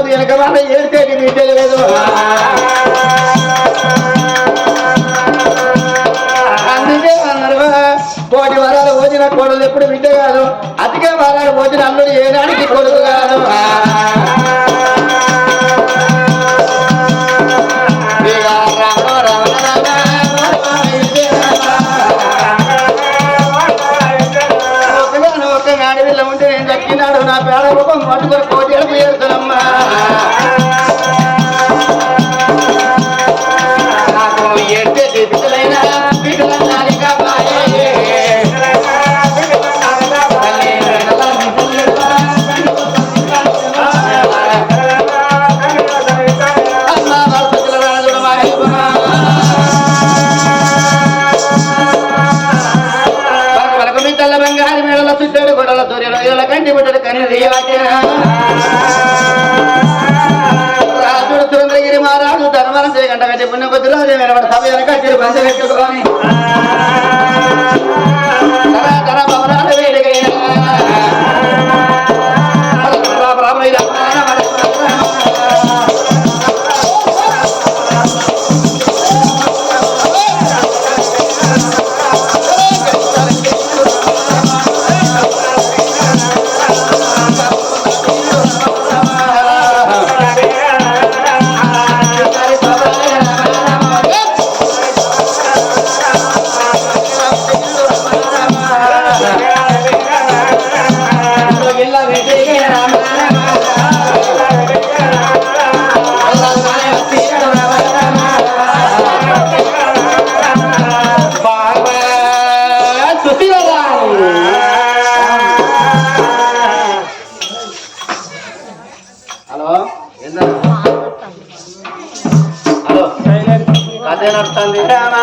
నేను వెనక వాళ్ళ ఏడితే నీకు తెలియలేదు అందుకే అన్నారు కోటి వరాలు పోచిన కోడలు ఎప్పుడు బిడ్డ కాదు. అతికే వరాలు పోచిన అల్లుడు ఏనానికి అదే నడుస్తుంది. రామా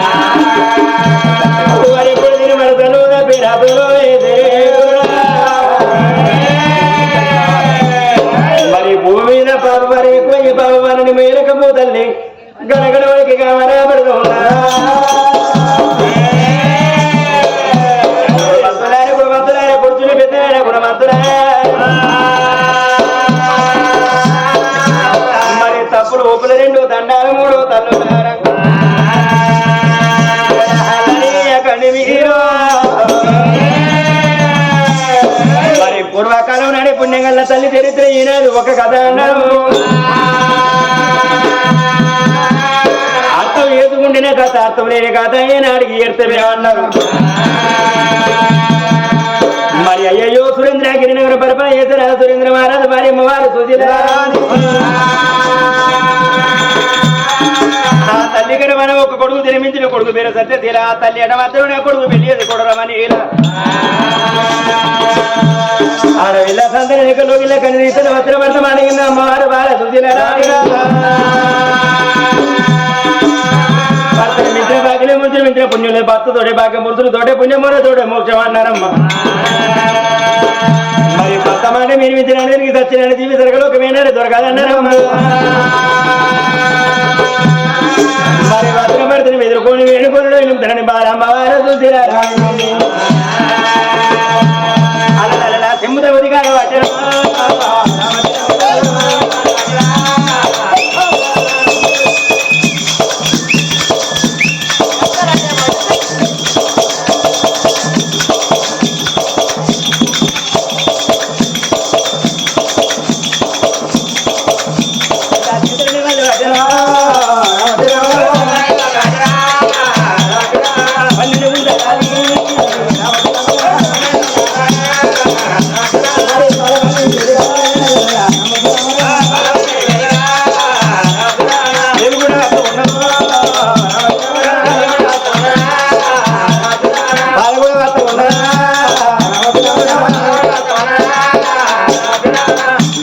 అర్థం లేని కథ ఏడ్తమే అన్నారు. మరి అయ్యయ్యో సురేంద్ర గిరినగర పరిపాలన చేశారు? సురేంద్ర మహారాజు భార్య అమ్మవారు సుశీల ఆ తల్లి గడ మనం ఒక కొడుకు జన్మించిన కొడుకు పేరు సత్య తీరా ఆ తల్లి ఎడ మాత్రమే కొడుకు పెళ్ళేది కొడరమని ఇలా ఆడ వెళ్ళ సందరి ఎక్కలో ఇలా కనీసం వస్త్ర వర్తమాన అమ్మవారు బాల సుశీల మిత్ర భాగ్యలే ముంచిన మిత్ర పుణ్యులే భర్త తోడే భాగ్య మురుతులు తోడే పుణ్యమూర తోడే మోక్షం అన్నారమ్మ. మరి భర్త మాట మీరు మించడానికి సత్యనారాయణ జీవి దొరకలోకమేనాడు దొరకాలన్నారమ్మ. మరి భర్త భర్తని ఎదుర్కొని వేడుకొని తనని బాలమ్మవారు చూసిరా.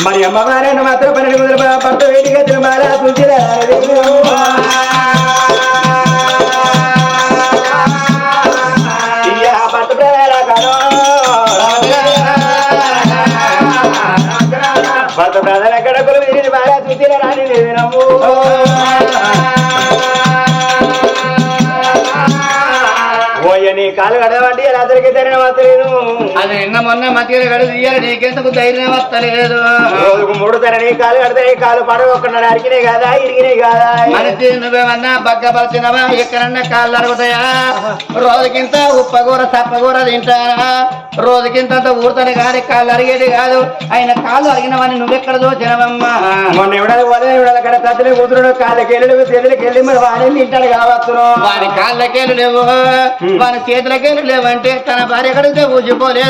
మరి అమ్మవారైన మాత్రం పన్నెండు వందల పట్టు వేడిగా తిరుమల చూసిరా భర్త ప్రేరా కాదో భర్త ప్రధాన ఎక్కడ కులం తిరిగి బాగా చూసిరా రాని లేదు ఓయని కాలు కడవండి ఎలా మాత్రం అది నిన్న మొన్న మధ్యలో గడువు తీయాలి నీకెందుకు ధైర్యం వస్తలేదు? కాలు కడితే కాలు పడవ కాదా ఇరిగినాయి కాదా? మనిషి నువ్వేమన్నా బగ్గపరిచినవా? ఎక్కడన్నా కాళ్ళు అరుగుతాయా? రోజుకింత ఉప్పకూర సప్పకూర తింటానా? రోజుకింత ఊరుతాను కానీ కాళ్ళు అరిగేది కాదు. ఆయన కాళ్ళు అరిగినవని నువ్వెక్కడ చూసినవమ్మా? మొన్న ఎవడాలి కూతురుడు కాళ్ళకి వెళ్ళి చేతులకి వెళ్ళి మరి వాడిని తింటాడు కావచ్చు వాని కాళ్ళకేలు లేవు. వాని చేతులకేలు లేవంటే తన భార్య కడిగితే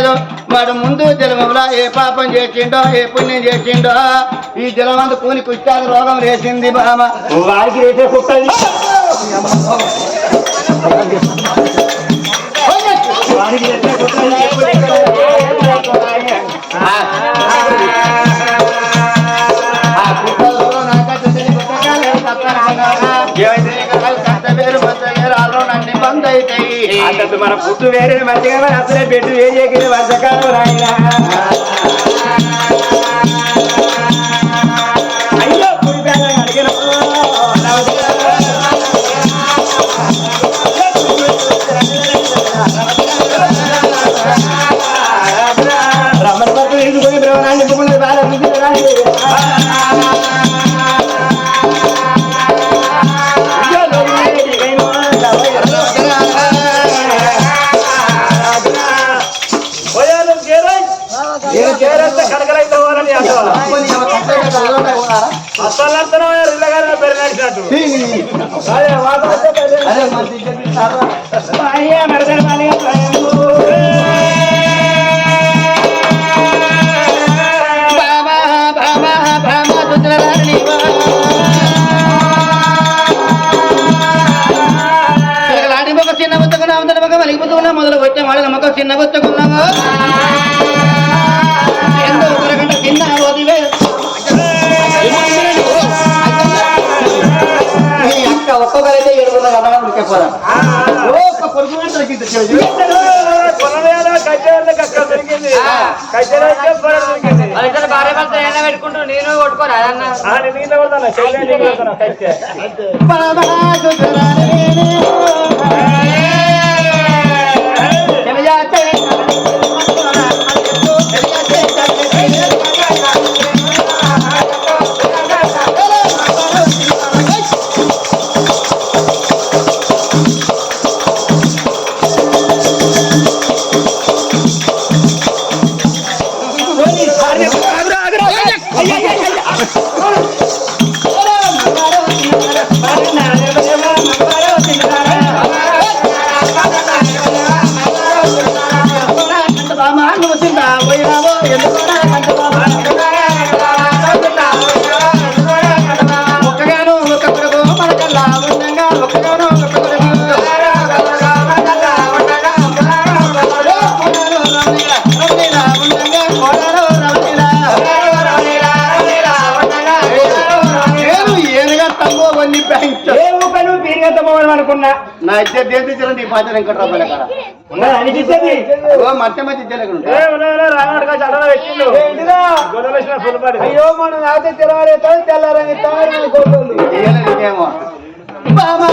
ఊసిపోలేదు వాడు ముందు జలమంలో ఏ పాపం చేసిండో ఏ పుణ్యం చేసిండో ఈ జలమందు కూని కుష్టాది రోగం వేసింది బామ వాడికి రేసే కుట్టది? కష్ట వేరు మంద వేరు ఆలో నన్ను బంద్ అవుతాయి అసలు మన పుట్టు వేరే మంచిగా మరి అసలే బెడ్ వేరే వర్షకాలం రాయినా పెరిగినట్టు అదే వాతావరణం పెరిగినట్టు. చిన్న మొదలు వచ్చే వాళ్ళ నమ్మకం చిన్న బుత్తకున్నావా ఎండ పెట్టుకుంటూ నేను కొట్టుకోరా అన్న పీరిగంత పోవడం అనుకున్నా. నా ఇద్దరు దేని తెచ్చారు నీ పాత అనిపిస్తుంది మధ్య మధ్య ఫుల్ పడి అయ్యో మనం నాతో తెరవాలేతో తెల్లారని నీకేమో బామా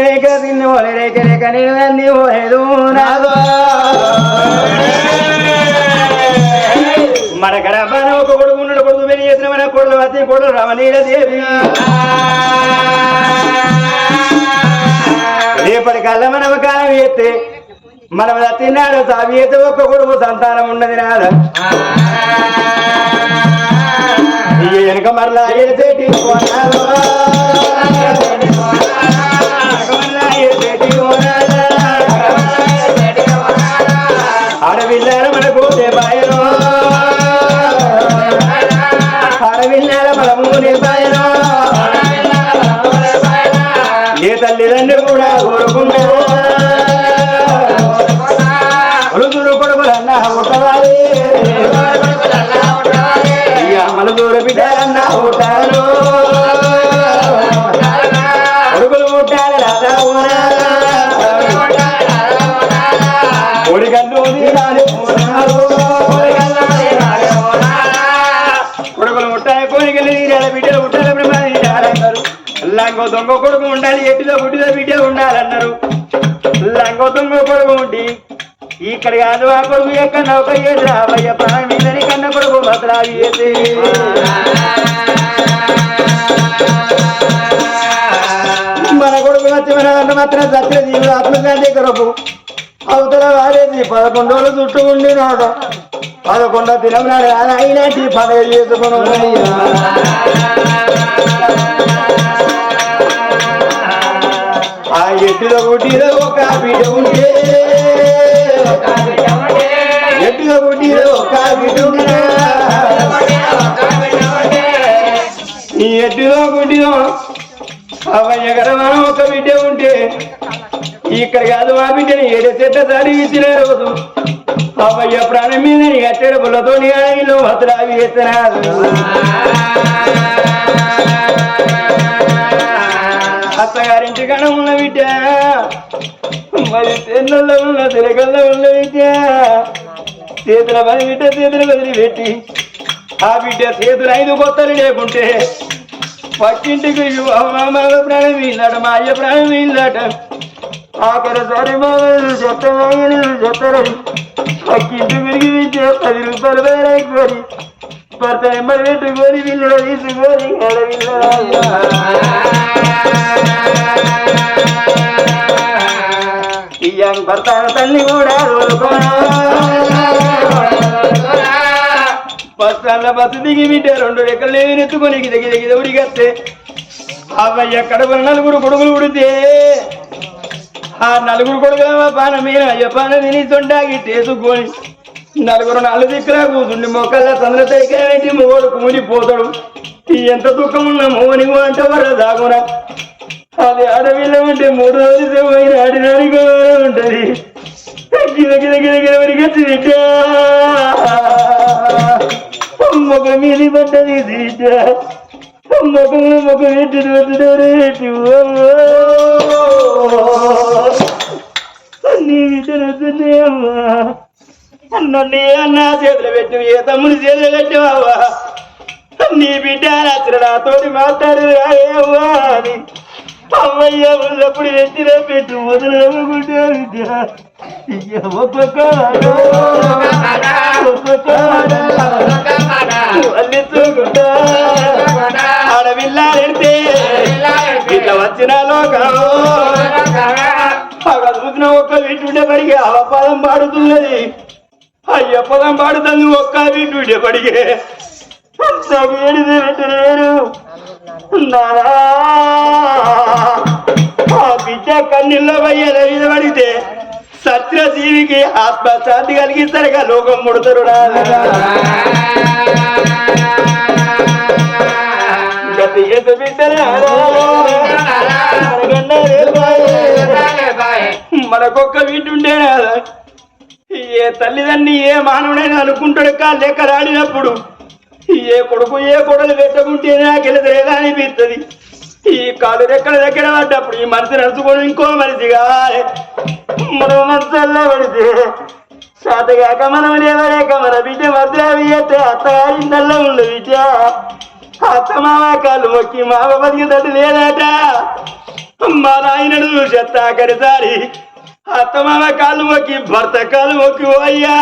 రేఖ తిన్న ఓలే రేఖ రేఖ నేను అన్ని ఓలేదు నాదో మన గడపన ఒక కొడుకు ఉన్నాడు కొడుకు పెళ్ళి చేసిన మన కొడుకు వచ్చి కొడుకు రమణీయ దేవి రేపటి కళ్ళ మనం కాలం ఎత్తే మనం తిన్నాడు సావి ఒక్క కొడుకు సంతానం ఉన్నది నాద వెనుక మరలా ఎడితేటి తల్లిదండ్రులు కూడా కోరుకుంటారు. కొడుకులు కొడుకులన్నా ఉంటవాలి మన బిడ్డలన్నా ఉంటారు కొడుకులు పుట్టాలి రాజా కొడుకల్లు తీరాలి లంగో దొంగ కొడుకు ఉండాలి ఎట్టిలో గుడ్డిలో బిడ్డ ఉండాలన్నారు. లంగో దొంగ కొడుకు ఉండి ఇక్కడ కాదు ఆ కొడుకు ఎక్కడ ఒక ఏడు రాబయ్య ప్రాణం మీదని కన్న కొడుకు భద్రాది మన కొడుకు వచ్చి మన గంట మాత్రం సత్య జీవులు ఆత్మశాంతి కొరకు అవతల వారేది పదకొండు రోజులు చుట్టూ ఉండి నాడు పదకొండో దినం నాడు అయినా పండుగ చేసుకున్నాను ఆ ఎట్టులో గుడ్డిలో ఒక బిడ్డ ఉంటే. ఎట్టులో గుడ్డిలో ఒక బిడ్డ ఉంటే. ఈ ఎట్టిలో గుడ్డిలో అవయ్య గడవన ఒక బిడ్డ ఉంటే. ఇక్కడ కాదు మా బిడ్డని ఏడే చెట్ట చదివించిన రోజు. అవయ్య ప్రాణం మీద ఎట్టడ పుల్లతో ఇల్లు వస్త్రావి ఎత్తనాడు మరి ఉన్న తిరగల్లో ఉన్న బిడ్డ చేతుల పని బిడ్డ చేతుల బదిలి పెట్టి ఆ బిడ్డ చేతులు ఐదు కొత్తలు లేకుంటే పక్కింటికి మామ ప్రాణం వీళ్ళట మా అయ్య ప్రాణం వీళ్ళట ఆఖరి సరే మామూలు చెత్తమయ్యలు పక్కింటి విరిగి ఇచ్చే పది రూపాయలు వేరేకొని భర్త నెమ్మది పెట్టుకొని వీళ్ళు తీసుకొని వీళ్ళ భర్త తల్లి కూడా బస్టాండ్ల బస్సు దిగి బిడ్డ రెండు రెక్కలు ఎత్తుకొని దిగి దిగి ఉడిగస్తే అవ్వయ్య ఎక్కడ నలుగురు కొడుకులు ఉడితే. ఆ నలుగురు కొడుకుల పాన మీద అయ్య పాన తిని తొండాకి నలుగురు నాలుగు దిక్కులా కూతుండి మొక్కల తొందర పెట్టి మొగోడు కూలిపోతాడు. ఎంత దుఃఖం ఉన్న మోని అంటే వర దాగునా. అది అడవిలో ఉంటే మూడు రోజులు పోయిన ఆడినాడిగా ఉంటది. గిద గిద గిద గిద వరిగచ్చి బిడ్డ మీది పడ్డది బిడ్డ మొగంలో మొగ పెట్టి పెట్టు నీ అమ్మా. నన్ను చేతులు పెట్టు ఏ తమ్ముని చేతులు పెట్టావా నీ బిడ్డ రాత్రి నాతోటి మాట్లాడు రాయవ్వా అని. అమ్మయ్య ఉన్నప్పుడు ఎత్తిన పెట్టు వదలకుంటే ఒక్కొక్క ఒక్కొక్క మాట, ఆడవిల్లాడితే ఇట్లా వచ్చిన లోకం. అక్కడ చూసిన ఒక్క వీటుండే పడిగే అవపాదం పాడుతున్నది. అయ్య పదం పాడుతుంది ఒక్క వింటుండే పడిగే నాకు ఏడిదే పెట్టలేరు. ఆ బిడ్డ కన్నీళ్ళ వయ్యల పడితే సత్యజీవికి ఆత్మశాంతి కలిగిస్తారుగా లోకం ముడతారు మనకొక్క వీటుండే ఏ తల్లిదండ్రి ఏ మానవుడైనా అనుకుంటాడు కా లెక్క రాడినప్పుడు ఏ కొడుకు ఏ కొడలు పెట్టకుంటే నాకెళ్ళలేదా అనిపిస్తుంది? ఈ కాలు రెక్కల దగ్గర పడ్డప్పుడు ఈ మనిషి నడుచుకొని ఇంకో మనిషి కావాలి మనం మనసల్లో పడితే సాతగాక మనం లేవలేక మన బిడ్డ మద్రావి అయితే అత్తగారిందల్లో ఉండు బిడ్డ. అత్త మామ కాళ్ళు మొక్కి మామ బతికినట్టు లేదట. మా నాయనడు చెత్తాకరిసారి అత్త మామ కాళ్ళు మొక్కి భర్త కాళ్ళు మొక్కి ఓ అయ్యా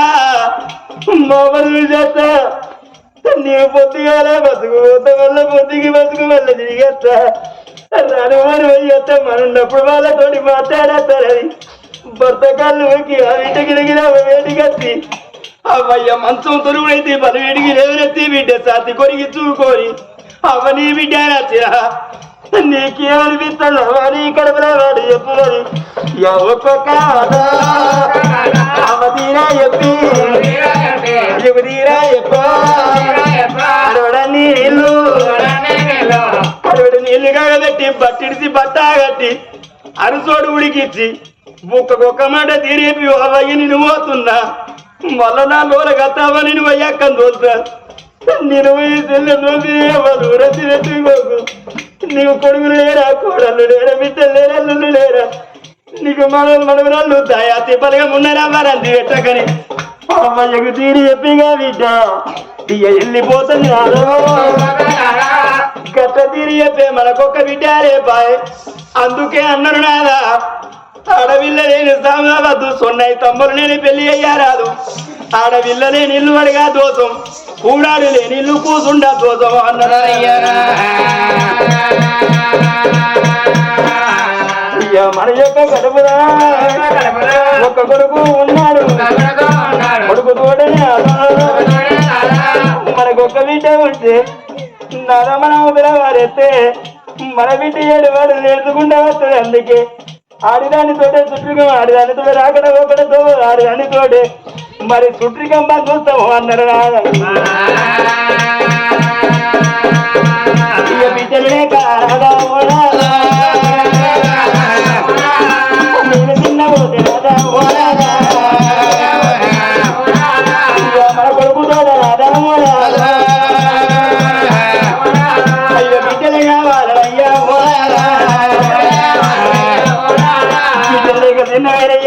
మామలు చేస్తా నీవు పొద్దుగాలే బతుకు పోత వల్ల పొద్దుకి బతుకు వల్ల తిరిగేస్తా రాను వారు పోయేస్తా మనం ఉన్నప్పుడు వాళ్ళతోటి మాట్లాడేస్తారని భర్త కాళ్ళు మొక్కి ఆ ఇంటికి దిగిన వేడిగత్తి అవయ్య మంచం తొరుగుడైతే బలి వేడికి లేవనెత్తి బిడ్డ సాతి కొరికి చూకొని అవ నీ బిడ్డ నీకేమనిపిస్తాను వాడి కడుపులో వాడు చెప్పులని ఒక్కొక్క అవతీరా చెప్పి. చెబుతీరా చెప్పు. పెళ్ళి కాగదట్టి బట్టిడిసి బట్ట కట్టి అరుసోడు ఉడికిచ్చి బుక్క మాట తీరేపి అవయ్య నేను పోతున్నా మళ్ళా నా లోల గతావా నేను అయ్యాక తోలుతా నేను పోయి నీకు కొడుకులు లేరా కోడళ్ళు లేరా బిడ్డలు లేరా అల్లుళ్ళు లేరా? నీకు మన మనవరాళ్ళు దయా తిప్పలుగా ఉన్నారా వారంది పెట్టకని అమ్మయ్యకు తీరి చెప్పిగా బిడ్డ. ఇయ్య వెళ్ళిపోతున్నాను గట్ట తీరి చెప్పే మనకొక్క బిడ్డ రేపాయ్ అందుకే అన్నారు నాదా ఆడవిల్ల లేని సామవద్దు. సొన్నై తమ్ములు లేని పెళ్ళి అయ్యారాదు. ఆడవిల్ల లేని ఇల్లు అడిగా దోషం. కూడాడు లేని ఇల్లు కూసుండా దోషం అన్నారు అయ్యా మన యొక్క గడుపురా ఒక్క కొడుకు ఉన్నాడు. కొడుకు తోడనే మనకు ఒక్క బిడ్డ ఉంటే నర మనం మన బిడ్డ ఏడు వాడు నేర్చుకుంటా వస్తుంది అందుకే. ఆడిదాని తోటే చుట్రికం ఆడిదాని తోడే రాకడ ఒకటితో ఆడిదాని తోడే మరి చుట్రికం బా చూస్తాము అన్నారు రాగా ఇక బిడ్డలే కాదా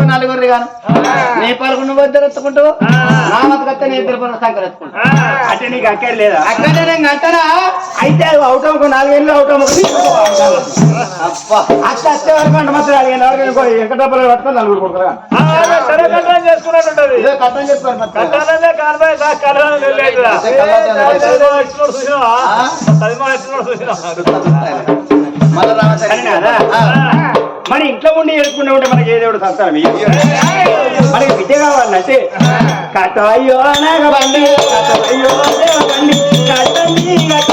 తెలంగాణకు నలుగురు గాను. నీ పలుకు నువ్వు ఇద్దరు ఎత్తుకుంటావు నా మతకత్తే నీ ఇద్దరు పనులు సంకర ఎత్తుకుంటావు అంటే నీకు అక్కర్లేదా? అక్కడే నేను అంటానా అయితే అవుతాం నాలుగేళ్ళు అవుతాం అబ్బా. అట్లా వచ్చే వరకు అంటే మాత్రం వరకు వెంకటాపురం పట్టుకొని నలుగురు కొడుకురా కట్టం లేదు. మళ్ళా రావచ్చు సరేనా? మన ఇంట్లో ఉండి ఏడుచుకుంటూ ఉంటే మనకి ఏదేవుడు సంతానం? మనకి విద్య కావాలంటే కట్టవయ్యో నాగబండి కట్టవయ్యో దేవబండి కట్టండి కట్ట